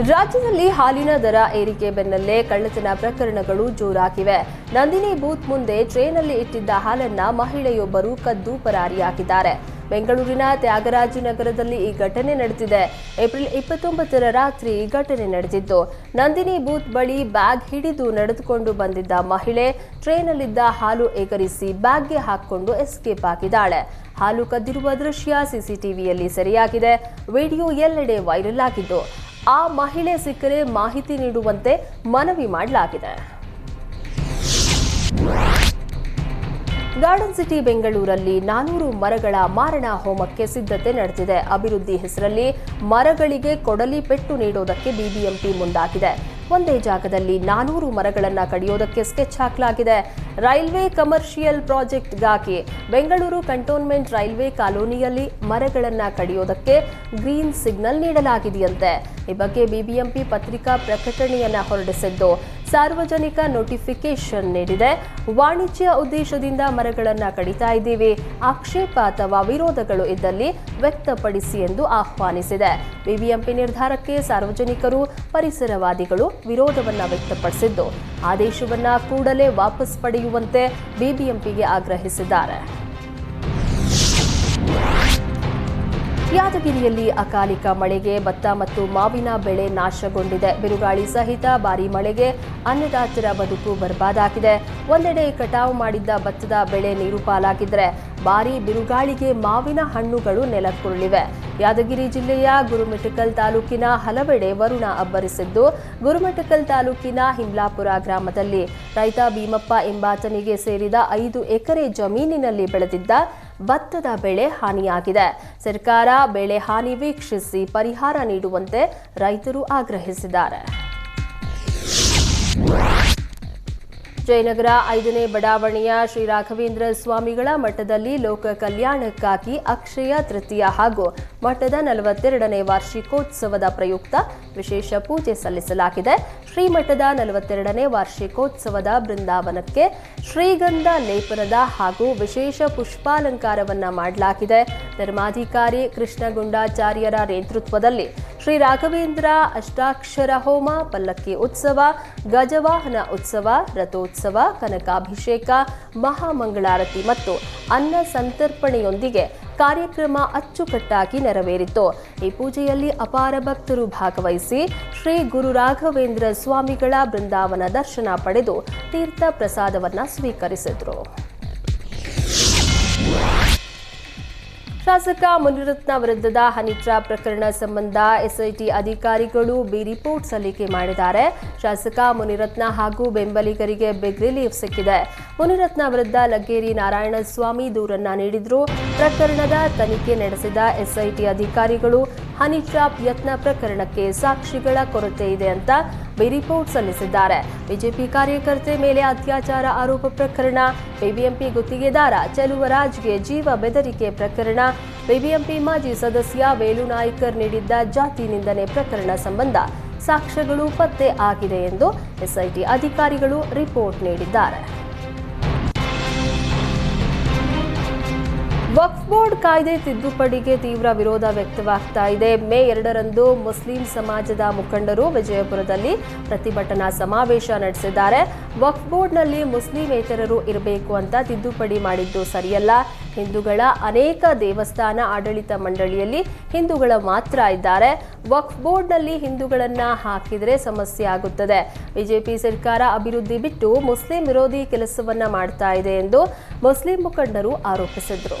ರಾಜ್ಯದಲ್ಲಿ ಹಾಲಿನ ದರ ಏರಿಕೆ ಬೆನ್ನಲ್ಲೇ ಕಳ್ಳತನ ಪ್ರಕರಣಗಳು ಜೋರಾಗಿವೆ. ನಂದಿನಿ ಬೂತ್ ಮುಂದೆ ಟ್ರೇನಲ್ಲಿ ಇಟ್ಟಿದ್ದ ಹಾಲನ್ನ ಮಹಿಳೆಯೊಬ್ಬರು ಕದ್ದು ಪರಾರಿಯಾಗಿದ್ದಾರೆ. ಬೆಂಗಳೂರಿನ ತ್ಯಾಗರಾಜನಗರದಲ್ಲಿ ಈ ಘಟನೆ ನಡೆದಿದೆ. ಏಪ್ರಿಲ್ ಇಪ್ಪತ್ತೊಂಬತ್ತರ ರಾತ್ರಿ ಈ ಘಟನೆ ನಡೆದಿದ್ದು, ನಂದಿನಿ ಬೂತ್ ಬಳಿ ಬ್ಯಾಗ್ ಹಿಡಿದು ನಡೆದುಕೊಂಡು ಬಂದಿದ್ದ ಮಹಿಳೆ ಟ್ರೇನಲ್ಲಿದ್ದ ಹಾಲು ಎಗರಿಸಿ ಬ್ಯಾಗ್ಗೆ ಹಾಕಿಕೊಂಡು ಎಸ್ಕೇಪ್ ಆಗಿದ್ದಾಳೆ. ಹಾಲು ಕದ್ದಿರುವ ದೃಶ್ಯ ಸಿಸಿಟಿವಿಯಲ್ಲಿ ಸೆರೆಯಾಗಿದೆ. ವಿಡಿಯೋ ಎಲ್ಲೆಡೆ ವೈರಲ್ ಆಗಿದ್ದು ಆ ಮಹಿಳೆ ಸಿಕ್ಕರೆ ಮಾಹಿತಿ ನೀಡುವಂತೆ ಮನವಿ ಮಾಡಲಾಗಿದೆ. ಗಾರ್ಡನ್ ಸಿಟಿ ಬೆಂಗಳೂರಲ್ಲಿ ನಾನೂರು ಮರಗಳ ಮಾರಣ ಹೋಮಕ್ಕೆ ಸಿದ್ಧತೆ ನಡೆದಿದೆ. ಅಭಿವೃದ್ಧಿ ಹೆಸರಲ್ಲಿ ಮರಗಳಿಗೆ ಕೊಡಲಿ ಪೆಟ್ಟು ನೀಡೋದಕ್ಕೆ ಬಿಬಿಎಂಪಿ ಮುಂದಾಗಿದೆ. ಒಂದೇ ಜಾಗದಲ್ಲಿ ನಾನೂರು ಮರಗಳನ್ನ ಕಡಿಯೋದಕ್ಕೆ ಸ್ಕೆಚ್ ಹಾಕಲಾಗಿದೆ. ರೈಲ್ವೆ ಕಮರ್ಷಿಯಲ್ ಪ್ರಾಜೆಕ್ಟ್ಗಾಗಿ ಬೆಂಗಳೂರು ಕಂಟೋನ್ಮೆಂಟ್ ರೈಲ್ವೆ ಕಾಲೋನಿಯಲ್ಲಿ ಮರಗಳನ್ನ ಕಡಿಯೋದಕ್ಕೆ ಗ್ರೀನ್ ಸಿಗ್ನಲ್ ನೀಡಲಾಗಿದೆಯಂತೆ. ಈ ಬಗ್ಗೆ ಬಿಬಿಎಂಪಿ ಪತ್ರಿಕಾ ಪ್ರಕಟಣೆಯನ್ನ ಹೊರಡಿಸಿದ್ದು ಸಾರ್ವಜನಿಕ ನೋಟಿಫಿಕೇಶನ್ ನೀಡಿದೆ. ವಾಣಿಜ್ಯ ಉದ್ದೇಶದಿಂದ ಮರಗಳನ್ನು ಕಡಿತಾ ಇದ್ದೀವಿ. ಆಕ್ಷೇಪ ಅಥವಾ ವಿರೋಧಗಳು ಇದ್ದಲ್ಲಿ ವ್ಯಕ್ತಪಡಿಸಿ ಎಂದು ಆಹ್ವಾನಿಸಿದೆ. ಬಿಬಿಎಂಪಿ ನಿರ್ಧಾರಕ್ಕೆ ಸಾರ್ವಜನಿಕರು, ಪರಿಸರವಾದಿಗಳು ವಿರೋಧವನ್ನು ವ್ಯಕ್ತಪಡಿಸಿದ್ದು. ಆದೇಶವನ್ನು ಕೂಡಲೇ ವಾಪಸ್ ಪಡೆಯುವಂತೆ ಬಿಬಿಎಂಪಿಗೆ ಆಗ್ರಹಿಸಿದ್ದಾರೆ. ಯಾದಗಿರಿಯಲ್ಲಿ ಅಕಾಲಿಕ ಮಳೆಗೆ ಭತ್ತ ಮತ್ತು ಮಾವಿನ ಬೆಳೆ ನಾಶಗೊಂಡಿದೆ. ಬಿರುಗಾಳಿ ಸಹಿತ ಭಾರಿ ಮಳೆಗೆ ಅನ್ನದಾತರ ಬದುಕು ಬರ್ಬಾದಾಗಿದೆ. ಒಂದೆಡೆ ಕಟಾವು ಮಾಡಿದ್ದ ಭತ್ತದ ಬೆಳೆ ನೀರು ಪಾಲಾಗಿದ್ರೆ ಭಾರೀ ಬಿರುಗಾಳಿಗೆ ಮಾವಿನ ಹಣ್ಣುಗಳು ನೆಲಕ್ಕುರುಳಿವೆ. ಯಾದಗಿರಿ ಜಿಲ್ಲೆಯ ಗುರುಮಿಠಕಲ್ ತಾಲೂಕಿನ ಹಲವೆಡೆ ವರುಣ ಅಬ್ಬರಿಸಿದ್ದು ಗುರುಮಿಠಕಲ್ ತಾಲೂಕಿನ ಹಿಮ್ಲಾಪುರ ಗ್ರಾಮದಲ್ಲಿ ರೈತ ಭೀಮಪ್ಪ ಎಂಬಾತನಿಗೆ ಸೇರಿದ ಐದು ಎಕರೆ ಜಮೀನಿನಲ್ಲಿ ಬೆಳೆದಿದ್ದ ಭತ್ತದ ಬೆಳೆ ಹಾನಿಯಾಗಿದೆ. ಸರ್ಕಾರ ಬೆಳೆ ಹಾನಿ ವೀಕ್ಷಿಸಿ ಪರಿಹಾರ ನೀಡುವಂತೆ ರೈತರು ಆಗ್ರಹಿಸಿದ್ದಾರೆ. ಜಯನಗರ ಐದನೇ ಬಡಾವಣೆಯ ಶ್ರೀ ರಾಘವೇಂದ್ರ ಸ್ವಾಮಿಗಳ ಮಠದಲ್ಲಿ ಲೋಕ ಕಲ್ಯಾಣಕ್ಕಾಗಿ ಅಕ್ಷಯ ತೃತೀಯ ಹಾಗೂ ಮಠದ ನಲವತ್ತೆರಡನೇ ವಾರ್ಷಿಕೋತ್ಸವದ ಪ್ರಯುಕ್ತ ವಿಶೇಷ ಪೂಜೆ ಸಲ್ಲಿಸಲಾಗಿದೆ. ಶ್ರೀಮಠದ ನಲವತ್ತೆರಡನೇ ವಾರ್ಷಿಕೋತ್ಸವದ ಬೃಂದಾವನಕ್ಕೆ ಶ್ರೀಗಂಧ ಲೇಪನದ ಹಾಗೂ ವಿಶೇಷ ಪುಷ್ಪಾಲಂಕಾರವನ್ನು ಮಾಡಲಾಗಿದೆ. ಧರ್ಮಾಧಿಕಾರಿ ಕೃಷ್ಣಗುಂಡಾಚಾರ್ಯರ ನೇತೃತ್ವದಲ್ಲಿ ಶ್ರೀ ರಾಘವೇಂದ್ರ ಅಷ್ಟಾಕ್ಷರ ಹೋಮ, ಪಲ್ಲಕ್ಕಿ ಉತ್ಸವ, ಗಜವಾಹನ ಉತ್ಸವ, ರಥೋತ್ಸವ, ಕನಕಾಭಿಷೇಕ, ಮಹಾಮಂಗಳಾರತಿ ಮತ್ತು ಅನ್ನ ಸಂತರ್ಪಣೆಯೊಂದಿಗೆ ಕಾರ್ಯಕ್ರಮ ಅಚ್ಚುಕಟ್ಟಾಗಿ ನೆರವೇರಿತು. ಈ ಪೂಜೆಯಲ್ಲಿ ಅಪಾರ ಭಕ್ತರು ಭಾಗವಹಿಸಿ ಶ್ರೀ ಗುರು ರಾಘವೇಂದ್ರ ಸ್ವಾಮಿಗಳ ಬೃಂದಾವನ ದರ್ಶನ ಪಡೆದು ತೀರ್ಥ ಪ್ರಸಾದವನ್ನು ಸ್ವೀಕರಿಸಿದ್ರು. ಶಾಸಕ ಮುನಿರತ್ನ ವಿರುದ್ಧದ ಹನಿಟ್ರಾ ಪ್ರಕರಣ ಸಂಬಂಧ ಎಸ್ಐಟಿ ಅಧಿಕಾರಿಗಳು ಬಿ ರಿಪೋರ್ಟ್ ಸಲ್ಲಿಕೆ ಮಾಡಿದ್ದಾರೆ ಶಾಸಕ ಮುನಿರತ್ನ ಹಾಗೂ ಬೆಂಬಲಿಗರಿಗೆ ಬಿಗ್ ರಿಲೀಫ್ ಸಿಕ್ಕಿದೆ ಮುನಿರತ್ನ ವಿರುದ್ಧ ಲಗ್ಗೇರಿ ನಾರಾಯಣಸ್ವಾಮಿ ದೂರನ್ನ ನೀಡಿದ್ರು. ಪ್ರಕರಣದ ತನಿಖೆ ನಡೆಸಿದ ಎಸ್ಐಟಿ ಅಧಿಕಾರಿಗಳು ಹನಿ ಟ್ರಾಪ್ ಯತ್ನ ಪ್ರಕರಣಕ್ಕೆ ಸಾಕ್ಷಿಗಳ ಕೊರತೆ ಇದೆ ಅಂತ ರಿಪೋರ್ಟ್ ಸಲ್ಲಿಸಿದ್ದಾರೆ. ಬಿಜೆಪಿ ಕಾರ್ಯಕರ್ತೆ ಮೇಲೆ ಅತ್ಯಾಚಾರ ಆರೋಪ ಪ್ರಕರಣ, ಬಿಬಿಎಂಪಿ ಗುತ್ತಿಗೆದಾರ ಚೆಲುವರಾಜ್ಗೆ ಜೀವ ಬೆದರಿಕೆ ಪ್ರಕರಣ, ಬಿಬಿಎಂಪಿ ಮಾಜಿ ಸದಸ್ಯ ವೇಲು ನಾಯ್ಕರ್ ನೀಡಿದ್ದ ಜಾತಿ ನಿಂದನೆ ಪ್ರಕರಣ ಸಂಬಂಧ ಸಾಕ್ಷ್ಯಗಳು ಪತ್ತೆ ಆಗಿದೆ ಎಂದು ಎಸ್ಐಟಿ ಅಧಿಕಾರಿಗಳು ರಿಪೋರ್ಟ್ ನೀಡಿದ್ದಾರೆ. ವಕ್ಫ್ ಬೋರ್ಡ್ ಕಾಯ್ದೆ ತಿದ್ದುಪಡಿಗೆ ತೀವ್ರ ವಿರೋಧ ವ್ಯಕ್ತವಾಗ್ತಾ ಇದೆ. ಮೇ ಎರಡರಂದು ಮುಸ್ಲಿಂ ಸಮಾಜದ ಮುಖಂಡರು ವಿಜಯಪುರದಲ್ಲಿ ಪ್ರತಿಭಟನಾ ಸಮಾವೇಶ ನಡೆಸಿದ್ದಾರೆ. ವಕ್ಫ್ ಬೋರ್ಡ್ನಲ್ಲಿ ಮುಸ್ಲಿಮೇತರರು ಇರಬೇಕು ಅಂತ ತಿದ್ದುಪಡಿ ಮಾಡಿದ್ದು ಸರಿಯಲ್ಲ. ಹಿಂದೂಗಳ ಅನೇಕ ದೇವಸ್ಥಾನ ಆಡಳಿತ ಮಂಡಳಿಯಲ್ಲಿ ಹಿಂದೂಗಳ ಮಾತ್ರ ಇದ್ದಾರೆ. ವಕ್ಫ್ ಬೋರ್ಡ್ನಲ್ಲಿ ಹಿಂದೂಗಳನ್ನ ಹಾಕಿದರೆ ಸಮಸ್ಯೆ ಆಗುತ್ತದೆ. ಬಿಜೆಪಿ ಸರ್ಕಾರ ಅಭಿವೃದ್ಧಿ ಬಿಟ್ಟು ಮುಸ್ಲಿಂ ವಿರೋಧಿ ಕೆಲಸವನ್ನ ಮಾಡ್ತಾ ಇದೆ ಎಂದು ಮುಸ್ಲಿಂ ಮುಖಂಡರು ಆರೋಪಿಸಿದರು.